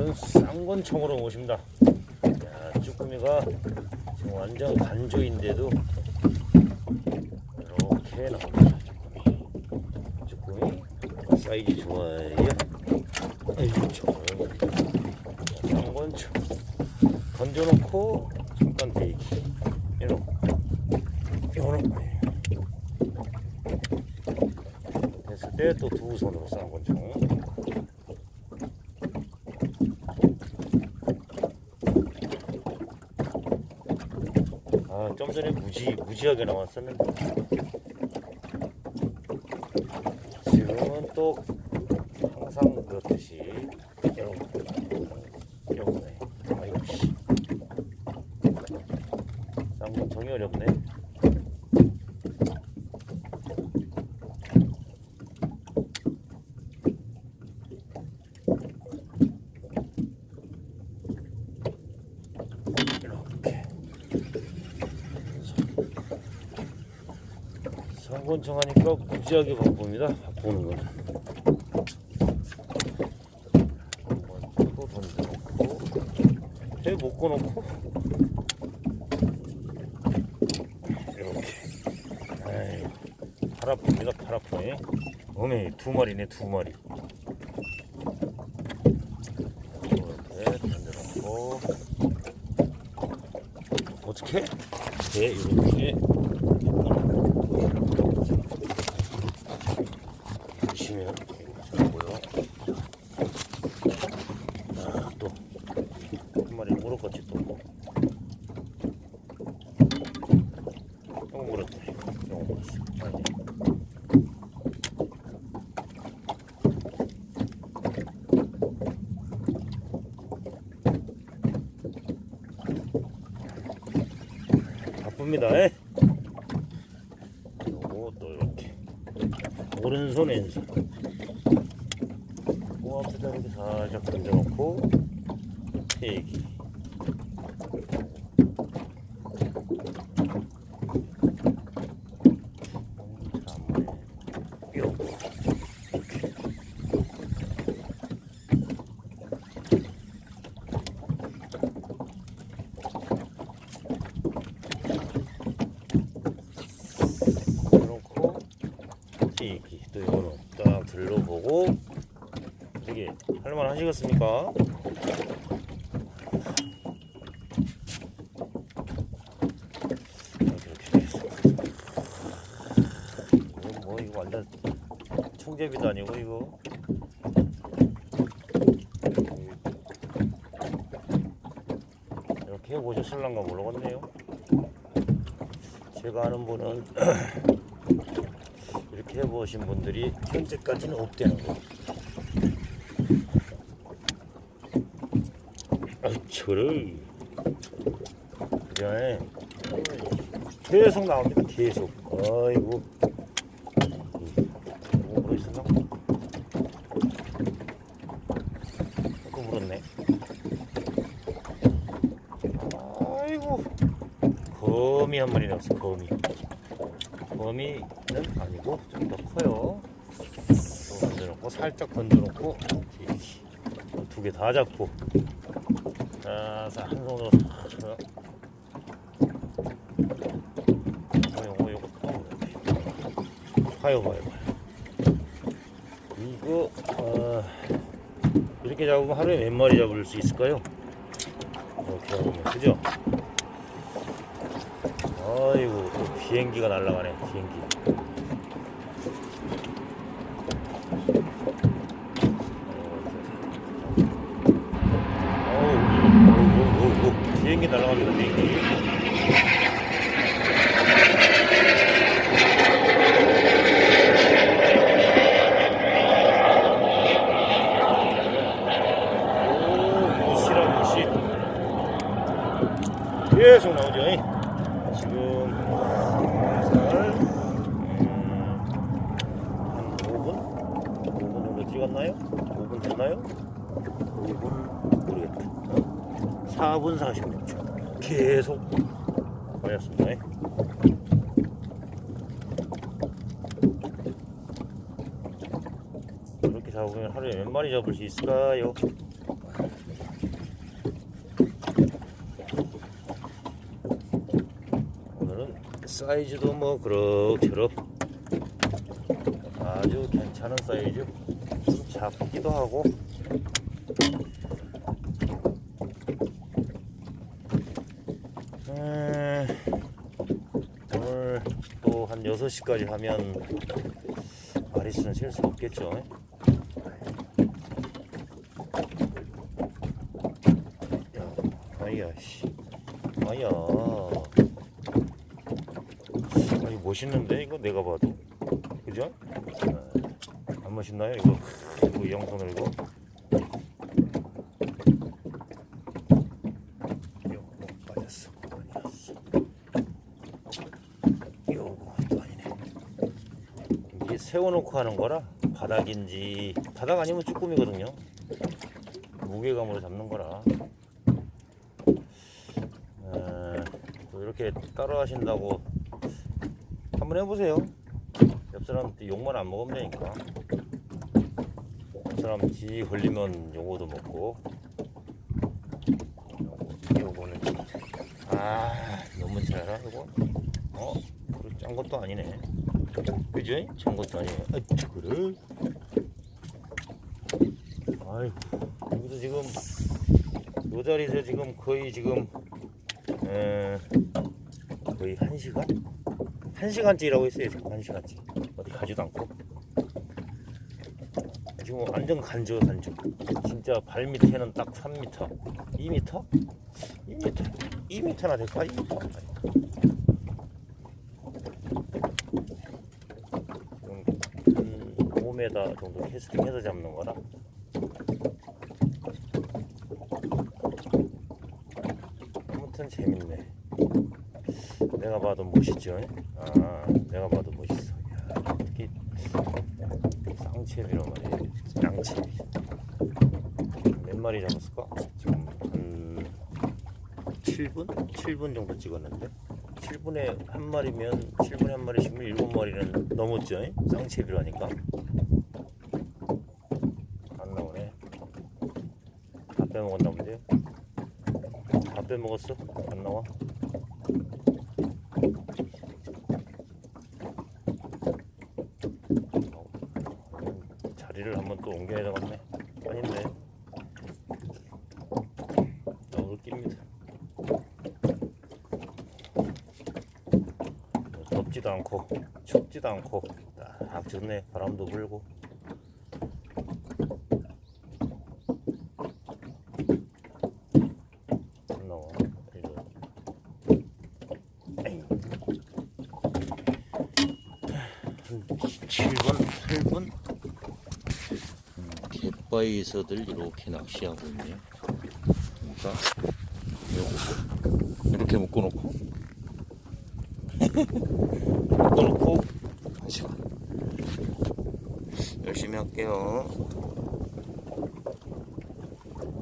오늘은 쌍권총으로 모십니다. 야, 쭈꾸미가 지금 완전 간조인데도 이렇게 나옵니다. 쭈꾸미. 쭈꾸미 사이즈 좋아요. 아이고, 저는 쌍권총. 건져놓고 잠깐 대기. 이렇게. 이거는 됐을 때 또 두 손으로 쌍권총. 아, 좀 전에 무지, 무지하게 나왔었는데. 지금은 또 항상 그렇듯이 이런 거네. 아이고, 씨. 쌍권 정이 어렵네. 이렇게. 상권청 하니까 무지하게 바쁩니다. 바꾸는 던져놓고, 해 묶어놓고, 이렇게. 아이, 팔 아프네. 어메, 두 마리네, 두 마리. 이렇게 던져놓고, 어떻게? 네, 이렇게. 보시면 보여. 아, 또한 마리 물었겠지 또. 이거 물었다. 이거 물었어. 아니. 바쁩니다. 에? 요거 또 이렇게 오른손 왼손. 그 앞에다 이렇게 살짝 던져놓고 대기. 요거 이렇게 그렇고 대기 또 이거는 딱 들러보고. 되게 할만 하시겠습니까? 이렇게 이렇게 뭐 이거 완전 총제비도 아니고 이거. 이렇게 해보셨을란가 모르겠네요. 제가 아는 분은 이렇게 해보신 분들이 현재까지는 없대는 거. 아, 저를 그래 계속 나옵니다. 계속. 아이고. 뭐한 마리 나왔어. 거미. 거미는 아니고 좀 더 커요. 또 건져놓고 살짝 건져놓고 두 개 다 잡고 자한 손으로 싹 요거 요거 봐요 봐요 봐요 이거 어, 이렇게 잡으면 하루에 몇 마리 잡을 수 있을까요? 이렇게 잡으면 그죠? 아이고 또 비행기가 날아가네 비행기. 비행기 날아갑니다 비행기. 계속 나오죠 이. 지금 얼마나요? 이분 모르겠다. 4분 46초. 계속 걸렸습니다. 이렇게 잡으면 하루에 몇 마리 잡을 수 있을까요? 오늘은 사이즈도 뭐 그럭저럭 아주 괜찮은 사이즈 좀 작기도 하고. 에, 오늘 또 한 6시까지 하면 마리수는 셀 수 없겠죠. 야, 아이야 씨. 아야. 아니 멋있는데? 이거 내가 봐도. 그죠? 아, 안 멋있나요 이거? 이거 양손을 이거 세워놓고 하는 거라 바닥인지 바닥 아니면 쭈꾸미거든요. 무게감으로 잡는 거라. 에, 또 이렇게 따로 하신다고 한번 해보세요. 옆 사람한테 욕만 안 먹으면 되니까. 옆 사람 지 걸리면 요거도 먹고. 요거, 요거는 아 너무 잘라 이거. 어? 그짠 것도 아니네. 그지? 짠 것도 아니네. 아 그래? 아이고 여기서 지금 요 자리에서 지금 거의 지금 에, 거의 한 시간? 한 시간째 일하고 있어요 지금 한 시간째 어디 가지도 않고 지금 완전 간저 간저 진짜 발 밑에는 딱 3m 2m? 2m 2m나 될까? 2m 한 5m 정도 캐스팅해서 잡는 거라 아무튼 재밌네 내가 봐도 멋있죠? 아, 내가 봐도 멋있어. 야, 특히 쌍채비로 말이야. 양채비. 몇 마리 잡았을까? 지금 한 7분? 7분 정도 찍었는데 7분에 한 마리면 7분에 한 마리씩면 7마리는 넘었죠? 쌍채비로 하니까 안 나오네. 다 빼먹었나 본데요? 다 빼먹었어? 안 나와? 자리를 한번 또 옮겨야 되겠네. 아닌데. 너무 낍니다. 뭐 덥지도 않고 춥지도 않고 딱 좋네. 바람도 불고. 안 나와. 이거. 에이. 한 7분, 8분? 갯바위에서들 이렇게 낚시하고 있네요. 그러니까 이렇게 묶어놓고 묶어놓고 한 시간 열심히 할게요.